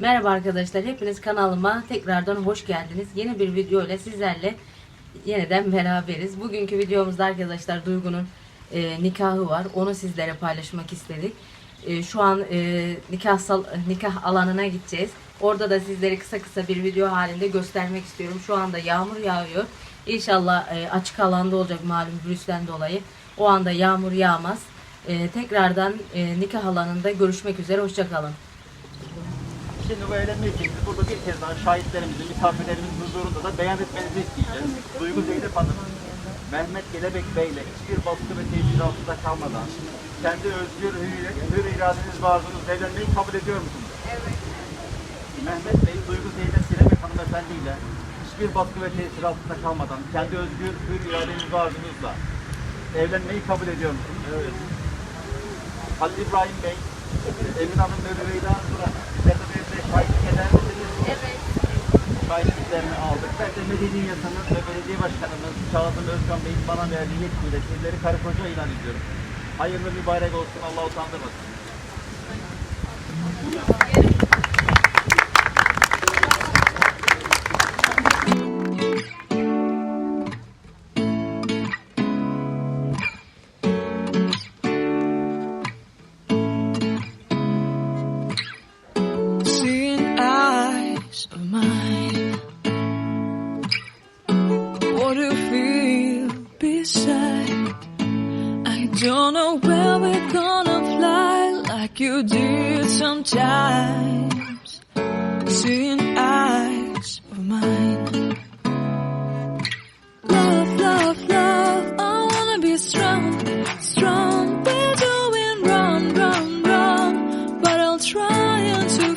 Merhaba arkadaşlar, hepiniz kanalıma tekrardan hoş geldiniz. Yeni bir video ile sizlerle yeniden beraberiz. Bugünkü videomuzda arkadaşlar Duygu'nun e, nikahı var. Onu sizlere paylaşmak istedik. E, şu an e, nikah sal- nikah alanına gideceğiz. Orada da sizlere kısa kısa bir video halinde göstermek istiyorum. Şu anda yağmur yağıyor. İnşallah e, açık alanda olacak malum virüsten dolayı. O anda yağmur yağmaz. E, tekrardan e, nikah alanında görüşmek üzere. Hoşçakalın. Şimdi bu evlenme için burada bir kez daha şahitlerimizin, misafirlerimizin huzurunda da beyan etmenizi isteyeceğiz. Duygu Zeynep Hanım, Mehmet Gelebek Bey ile hiçbir baskı ve teşhir altında kalmadan kendi özgür, hür, hür iradeniz ve evlenmeyi kabul ediyor musunuz? Evet. Mehmet Bey, Duygu Zeynep Gelebek hanımefendi ile hiçbir baskı ve tesir altında kalmadan kendi özgür, hür iradeniz ve arzunuzla evlenmeyi kabul ediyor musunuz? Evet. Halil İbrahim Bey, Emin Hanım ve Rüveyda Medeni Yasanın ve Belediye Başkanımız Kazım Özkan Bey'in bana verdiği yetkiyle sizleri karı koca ilan ediyorum. Hayırlı mübarek olsun. Allah utandırmasın. Beside? I don't know where we're gonna fly like you did sometimes. Seeing eyes of mine. Love, love, love. I wanna be strong, strong. We're doing wrong, wrong, wrong. But I'll try and to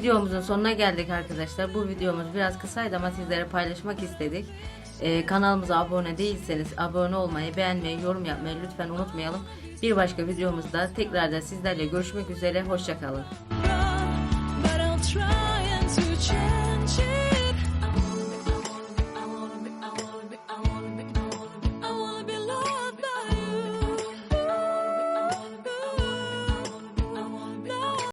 Videomuzun sonuna geldik arkadaşlar. Bu videomuz biraz kısaydı ama sizlere paylaşmak istedik. Ee, kanalımıza abone değilseniz abone olmayı, beğenmeyi, yorum yapmayı lütfen unutmayalım. Bir başka videomuzda tekrardan sizlerle görüşmek üzere. Hoşçakalın.